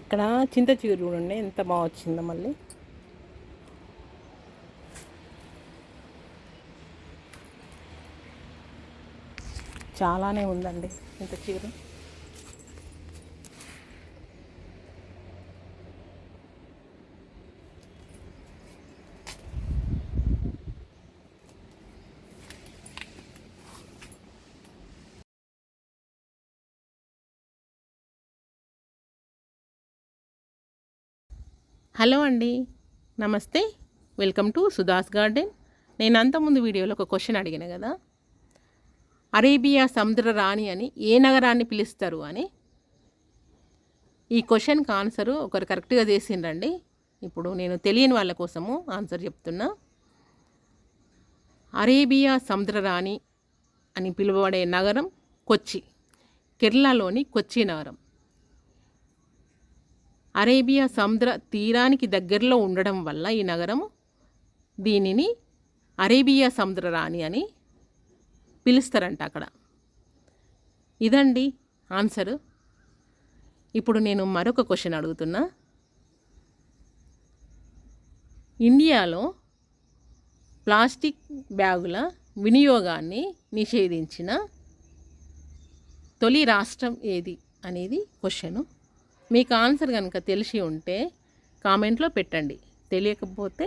ఇక్కడ చింత చిగురు చూడండి ఎంత బాగా వచ్చిందో మళ్ళీ. చాలానే ఉందండి చింత చిగురు హలో అండి. నమస్తే. వెల్కమ్ టు సుధాస్ గార్డెన్ నేను అంతకుముందు వీడియోలో ఒక క్వశ్చన్ అడిగిన కదా. అరేబియా సముద్ర రాణి అని ఏ నగరాన్ని పిలుస్తారు అని? ఈ క్వశ్చన్కి ఆన్సరు ఒకరు కరెక్ట్గా చేసిండ్రండి. ఇప్పుడు నేను తెలియని వాళ్ళ కోసము ఆన్సర్ చెప్తున్నా. అరేబియా సముద్ర రాణి అని పిలువబడే నగరం కొచ్చి. కేరళలోని కొచ్చి నగరం. అరేబియా సముద్ర తీరానికి దగ్గరలో ఉండడం వల్ల ఈ నగరం దీనిని అరేబియా సముద్ర రాణి అని పిలుస్తారంట అక్కడ. ఇదండి ఆన్సరు. ఇప్పుడు నేను మరొక క్వశ్చన్ అడుగుతున్నా. ఇండియాలో ప్లాస్టిక్ బ్యాగుల వినియోగాన్ని నిషేధించిన తొలి రాష్ట్రం ఏది అనేది క్వశ్చను. మీకు ఆన్సర్ కనుక తెలిసి ఉంటే కామెంట్లో పెట్టండి. తెలియకపోతే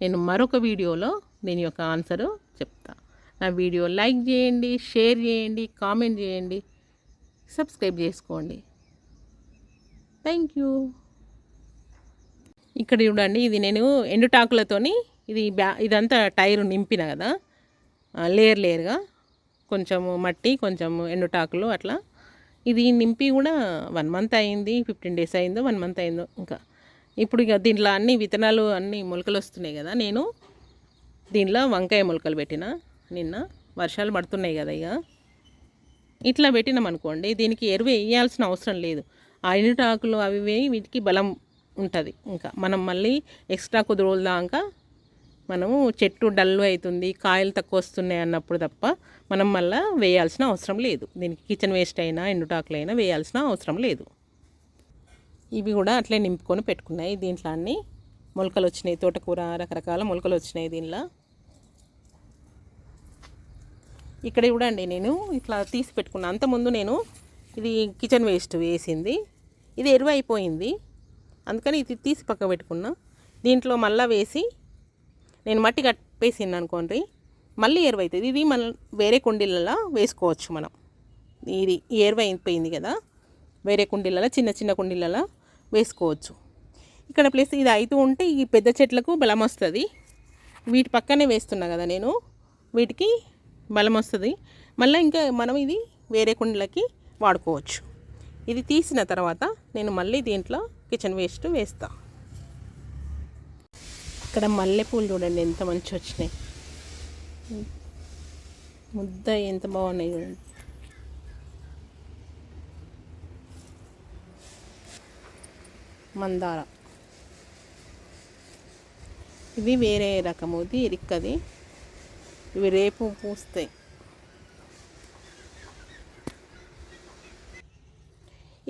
నేను మరొక వీడియోలో దీని యొక్క ఆన్సరు చెప్తా. నా వీడియో లైక్ చేయండి షేర్ చేయండి కామెంట్ చేయండి సబ్స్క్రైబ్ చేసుకోండి. Thank you. ఇక్కడ చూడండి ఇది నేను ఎండుటాకులతోని ఇది బ్యా ఇదంతా టైరు నింపిన కదా లేయర్ లేయర్గా. కొంచెము మట్టి కొంచెము ఎండుటాకులు అట్లా ఇది నింపి కూడా వన్ మంత్ అయింది ఫిఫ్టీన్ డేస్ అయిందో వన్ మంత్ అయిందో ఇంకా. ఇప్పుడు ఇక దీంట్లో అన్ని విత్తనాలు అన్ని మొలకలు వస్తున్నాయి కదా నేను దీనిలో వంకాయ మొలకలు పెట్టిన నిన్న వర్షాలు పడుతున్నాయి కదా ఇక. ఇట్లా పెట్టినాం అనుకోండి దీనికి ఎరువు వేయాల్సిన అవసరం లేదు. ఆ ఎండుటాకులు అవి వీటికి బలం ఉంటుంది ఇంకా. మనం మళ్ళీ ఎక్స్ట్రా కొద్ది రోజులు దాకా మనము చెట్టు డల్లు అవుతుంది కాయలు తక్కువ వస్తున్నాయి అన్నప్పుడు తప్ప మనం మళ్ళీ వేయాల్సిన అవసరం లేదు. దీనికి కిచెన్ వేస్ట్ అయినా ఎండుటాకులు అయినా వేయాల్సిన అవసరం లేదు. ఇవి కూడా అట్లే నింపుకొని పెట్టుకున్నాయి. దీంట్లో అన్ని మొలకలు వచ్చినాయి. తోటకూర రకరకాల మొలకలు వచ్చినాయి దీనిలో. ఇక్కడ చూడండి నేను ఇట్లా తీసి పెట్టుకున్నా. అంతకుముందు నేను ఇది కిచెన్ వేస్ట్ వేసింది. ఇది ఎరువు అయిపోయింది. అందుకని ఇది తీసి పక్క పెట్టుకున్నా. దీంట్లో మళ్ళా వేసి నేను మట్టి కట్టేసింది అనుకోండి మళ్ళీ ఎరువు అవుతుంది ఇది మన వేరే కుండీలలో వేసుకోవచ్చు మనం. ఇది ఎరువైపోయింది ఎరువు అయిపోయింది కదా వేరే కుండీలలో చిన్న చిన్న కుండీలలో వేసుకోవచ్చు. ఇక్కడ ప్లస్ ఇది అవుతూ ఉంటే ఈ పెద్ద చెట్లకు బలం వస్తుంది. వీటి పక్కనే వేస్తున్నా కదా నేను వీటికి బలం వస్తుంది. మళ్ళీ ఇంకా మనం ఇది వేరే కుండలకి వాడుకోవచ్చు. ఇది తీసిన తర్వాత నేను మళ్ళీ దీంట్లో కిచెన్ వేస్ట్ వేస్తాను ఇక్కడ మల్లెపూలు చూడండి ఎంత మంచి వచ్చినాయి. ముద్ద ఎంత బాగున్నాయి చూడండి. మందార. ఇవి వేరే రకము ఇది ఇరిక్కది. ఇవి రేపు పూస్తాయి.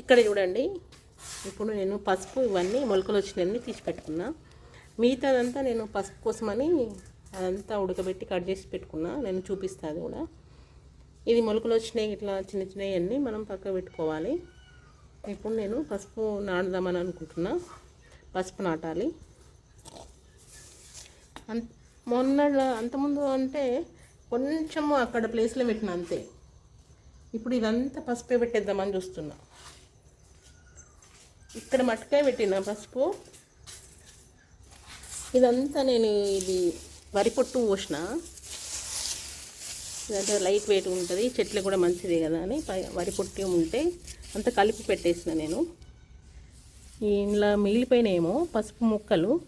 ఇక్కడ చూడండి ఇప్పుడు నేను పసుపు ఇవన్నీ మొలకలు వచ్చినవన్నీ తీసి పెట్టుకున్నా. మిగతాదంతా నేను పసుపు కోసమని అదంతా ఉడకబెట్టి కట్ చేసి పెట్టుకున్నా. నేను చూపిస్తాను కూడా. ఇది మొలకలు వచ్చినాయి ఇట్లా చిన్న చిన్నవి అన్నీ మనం పక్క పెట్టుకోవాలి. ఇప్పుడు నేను పసుపు నాటుదామని అనుకుంటున్నా. పసుపు నాటాలి. అంత మొన్న అంతకుముందు అంటే కొంచెము అక్కడ ప్లేస్లో పెట్టిన అంతే. ఇప్పుడు ఇదంతా పసుపే పెట్టేద్దామని చూస్తున్నా. ఇక్కడ మటుకే పెట్టిన పసుపు. ఇదంతా నేను ఇది వరి పొట్టు పోసిన. ఇదంతా లైట్ వెయిట్ ఉంటుంది చెట్లు కూడా మంచిదే కదా అని పై- వరి పొట్టు ఉంటే అంత కలిపి పెట్టేసిన నేను. ఇంట్లో మిగిలిపోయినాయేమో పసుపు ముక్కలు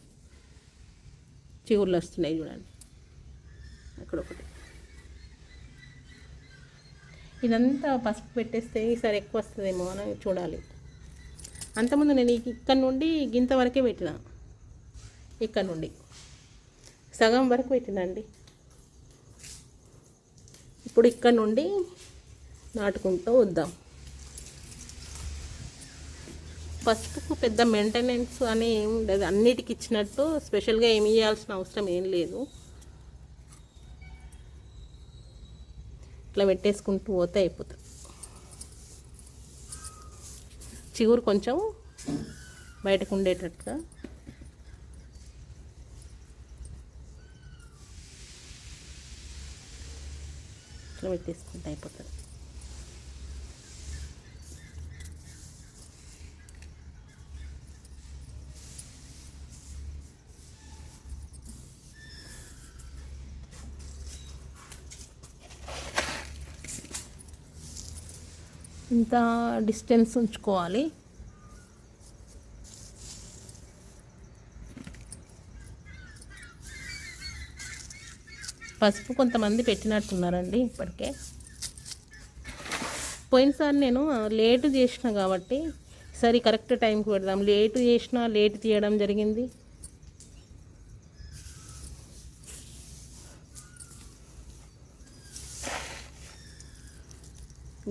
చిగుర్లు వస్తున్నాయి చూడండి. అక్కడ ఒకటి. ఇదంతా పసుపు పెట్టేస్తే ఈసారి ఎక్కువ వస్తుందేమో అని చూడాలి. అంతకుముందు నేను ఇక్కడ నుండి గింత వరకే పెట్టినా. ఇక్కడ నుండి. సగం వరకు పెట్టినండి ఇప్పుడు ఇక్కడ నుండి నాటుకుంటూ వద్దాం. పసుపుకు పెద్ద మెయింటెనెన్స్ అని ఏం ఉండదు. అన్నిటికి ఇచ్చినట్టు స్పెషల్గా ఏమి ఇవ్వాల్సిన అవసరం ఏం లేదు. ఇట్లా పెట్టేసుకుంటూ పోతే అయిపోతుంది. చిగురు కొంచెం బయటకు ఉండేటట్టుగా ఇట్లా పెట్టేసుకుంటే అయిపోతుంది ఇంత డిస్టెన్స్ ఉంచుకోవాలి. పసుపు కొంతమంది పెట్టినట్టున్నారండి ఇప్పటికే. పోయినసారి నేను లేటు చేసిన కాబట్టి సరే కరెక్ట్ టైంకి పెడదాం. లేటు చేసిన లేట్ తీయడం జరిగింది.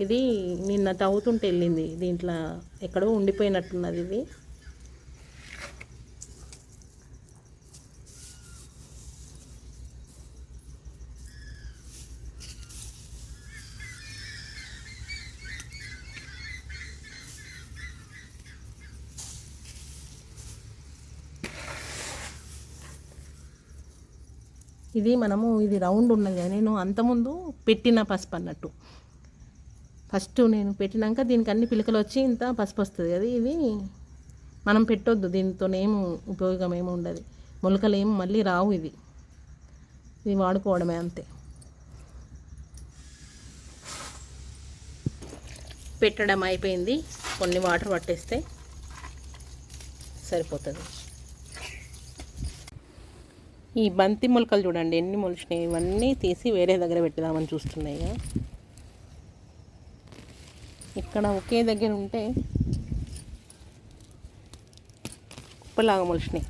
ఇది నిన్న తవ్వుతుంటే వెళ్ళింది. దీంట్లో ఎక్కడో ఉండిపోయినట్టున్నది ఇది. ఇది మనము ఇది రౌండ్ ఉన్నది కదా, నేను అంతకుముందు పెట్టిన పసుపు అన్నట్టు. ఫస్ట్ నేను పెట్టినాక దీనికి అన్ని పిలకలు వచ్చి ఇంత పసుపు వస్తుంది కదా ఇది మనం పెట్టొద్దు. దీంతో ఏం ఉపయోగం ఏమి ఉండదు. మొలకలు ఏమి మళ్ళీ రావు ఇది ఇది వాడుకోవడమే అంతే. పెట్టడం అయిపోయింది. కొన్ని వాటర్ పట్టేస్తే సరిపోతుంది. ఈ బంతి మొలకలు చూడండి ఎన్ని మొలిచినాయి? ఇవన్నీ తీసి వేరే దగ్గర పెట్టదామని చూస్తున్నాయి ఇక్కడ ఒకే దగ్గర ఉంటే కుప్పలాగా మొలిచినాయి.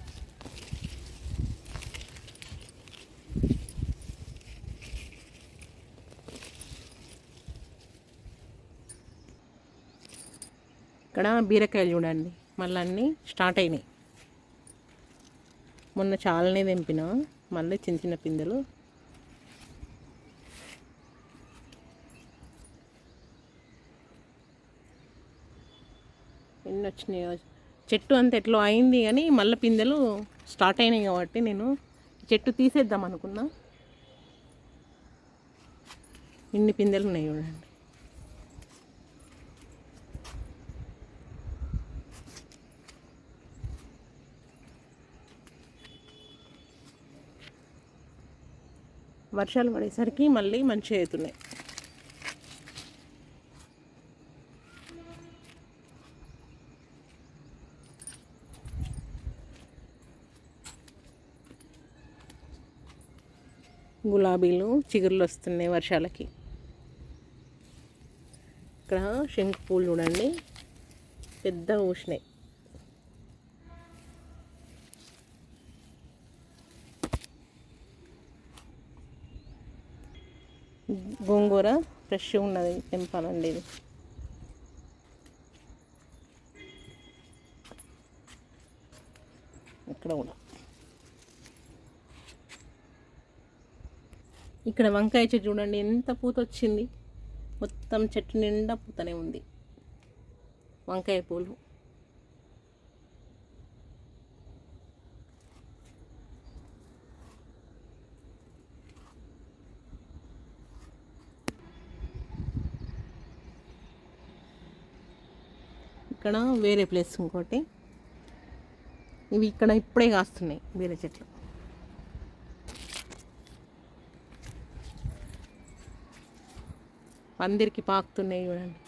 ఇక్కడ బీరకాయలు చూడండి మళ్ళీ అన్నీ స్టార్ట్ అయినాయి. మొన్న చాలానే తెంపిన. మళ్ళీ చిన్న చిన్న పిందెలు. ఎన్ని వచ్చినాయో. చెట్టు అంత ఎట్లా అయింది కానీ మళ్ళీ పిందెలు స్టార్ట్ అయినాయి కాబట్టి నేను చెట్టు తీసేద్దాం అనుకున్నా. ఇన్ని పిందెలు ఉన్నాయి చూడండి. వర్షాలు పడేసరికి మళ్ళీ మంచిగా అవుతున్నాయి గులాబీలు చిగుర్లు వస్తున్నాయి వర్షాలకి. ఇక్కడ శంకు పూలు చూడండి. పెద్ద ఊసినాయి గోంగూర ఫ్రెష్ ఉన్నది తెంపాలండి ఇది. ఇక్కడ కూడా. ఇక్కడ వంకాయ చెట్టు చూడండి ఎంత పూత వచ్చింది. మొత్తం చెట్టు నిండా పూతనే ఉంది. వంకాయ పూలు. ఇక్కడ వేరే ప్లేస్ ఇంకోటి. ఇవి ఇక్కడ ఇప్పుడే కాస్తున్నాయి వేరే చెట్లు. పందిరికి పాకుతున్నాయి చూడండి.